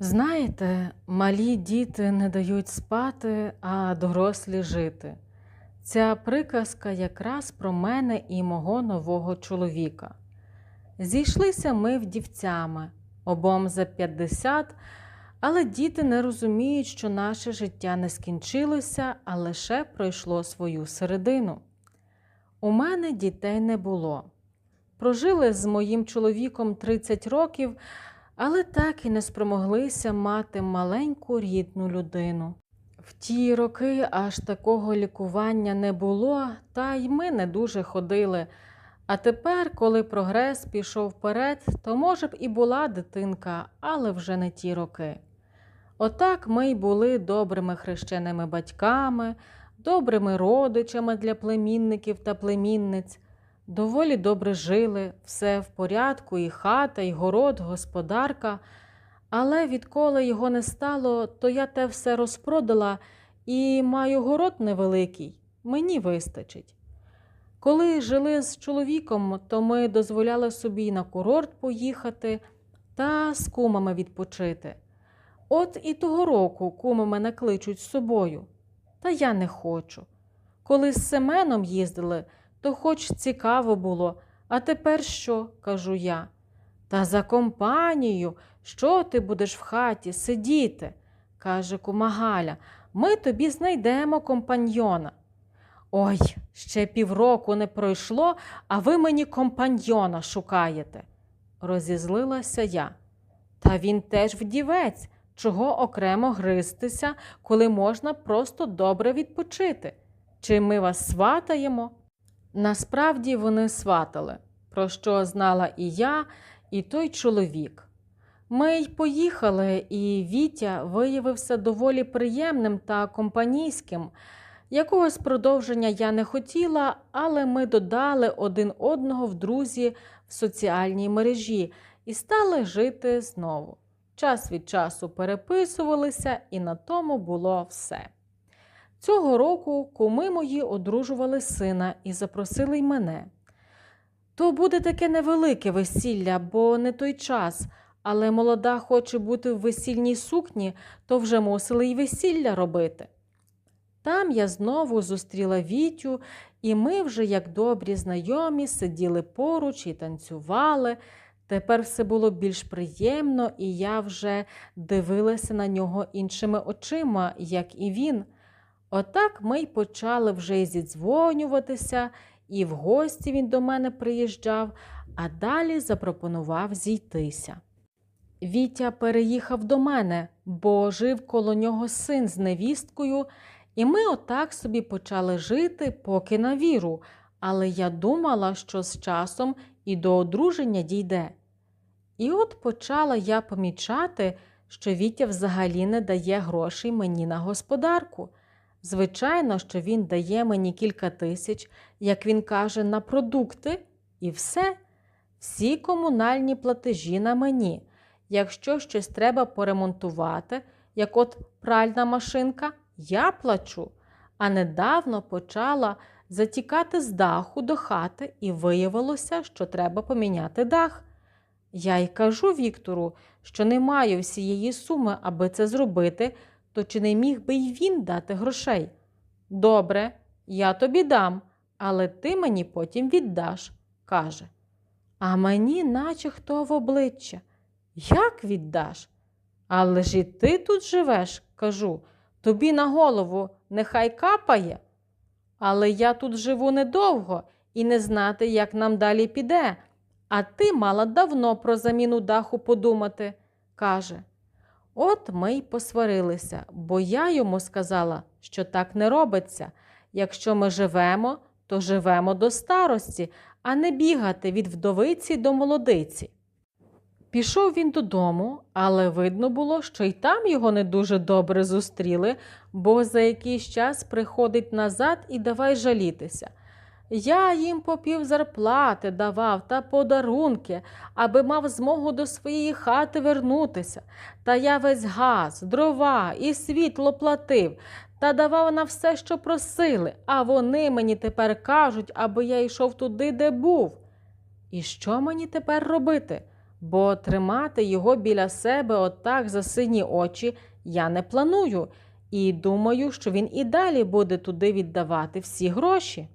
Знаєте, малі діти не дають спати, а дорослі жити. Ця приказка якраз про мене і мого нового чоловіка. Зійшлися ми вдівцями, обом за 50, але діти не розуміють, що наше життя не скінчилося, а лише пройшло свою середину. У мене дітей не було. Прожили з моїм чоловіком 30 років, але так і не спромоглися мати маленьку рідну людину. В ті роки аж такого лікування не було, та й ми не дуже ходили. А тепер, коли прогрес пішов вперед, то може б і була дитинка, але вже не ті роки. Отак ми й були добрими хрещеними батьками, добрими родичами для племінників та племінниць. Доволі добре жили, все в порядку, і хата, і город, господарка. Але відколи його не стало, то я те все розпродала і маю город невеликий, мені вистачить. Коли жили з чоловіком, то ми дозволяли собі на курорт поїхати та з кумами відпочити. От і того року куми мене кличуть з собою. Та я не хочу. Коли з Семеном їздили, то хоч цікаво було, а тепер що? кажу я. Та за компанію, що ти будеш в хаті сидіти? каже кума Галя, ми тобі знайдемо компаньйона. Ой, ще півроку не пройшло, а ви мені компаньйона шукаєте, розізлилася я. Та він теж вдівець, чого окремо гристися, коли можна просто добре відпочити. Чи ми вас сватаємо? Насправді вони сватали, про що знала і я, і той чоловік. Ми й поїхали, і Вітя виявився доволі приємним та компанійським. Якогось продовження я не хотіла, але ми додали один одного в друзі в соціальній мережі і стали жити знову. Час від часу переписувалися, і на тому було все. Цього року куми мої одружували сина і запросили й мене. То буде таке невелике весілля, бо не той час, але молода хоче бути в весільній сукні, то вже мусили й весілля робити. Там я знову зустріла Вітю, і ми вже, як добрі знайомі, сиділи поруч і танцювали. Тепер все було більш приємно, і я вже дивилася на нього іншими очима, як і він. Отак ми й почали вже зідзвонюватися, і в гості він до мене приїжджав, а далі запропонував зійтися. Вітя переїхав до мене, бо жив коло нього син з невісткою, і ми отак собі почали жити, поки на віру, але я думала, що з часом і до одруження дійде. І от почала я помічати, що Вітя взагалі не дає грошей мені на господарку. Звичайно, що він дає мені кілька тисяч, як він каже, на продукти, і все. Всі комунальні платежі на мені. Якщо щось треба поремонтувати, як от пральна машинка, я плачу. А недавно почала затікати з даху до хати, і виявилося, що треба поміняти дах. Я й кажу Віктору, що не маю всієї суми, аби це зробити, то чи не міг би й він дати грошей? Добре, я тобі дам, але ти мені потім віддаш, каже. А мені, наче хто в обличчя. Як віддаш? Але ж і ти тут живеш, кажу, тобі на голову нехай капає. Але я тут живу недовго і не знати, як нам далі піде. А ти мала давно про заміну даху подумати, каже. От ми й посварилися, бо я йому сказала, що так не робиться. Якщо ми живемо, то живемо до старості, а не бігати від вдовиці до молодиці. Пішов він додому, але видно було, що й там його не дуже добре зустріли, бо за якийсь час приходить назад і давай жалітися. Я їм по пів зарплати давав та подарунки, аби мав змогу до своєї хати вернутися. Та я весь газ, дрова і світло платив та давав на все, що просили, а вони мені тепер кажуть, аби я йшов туди, де був. І що мені тепер робити? бо тримати його біля себе отак за сині очі я не планую, і думаю, що він і далі буде туди віддавати всі гроші.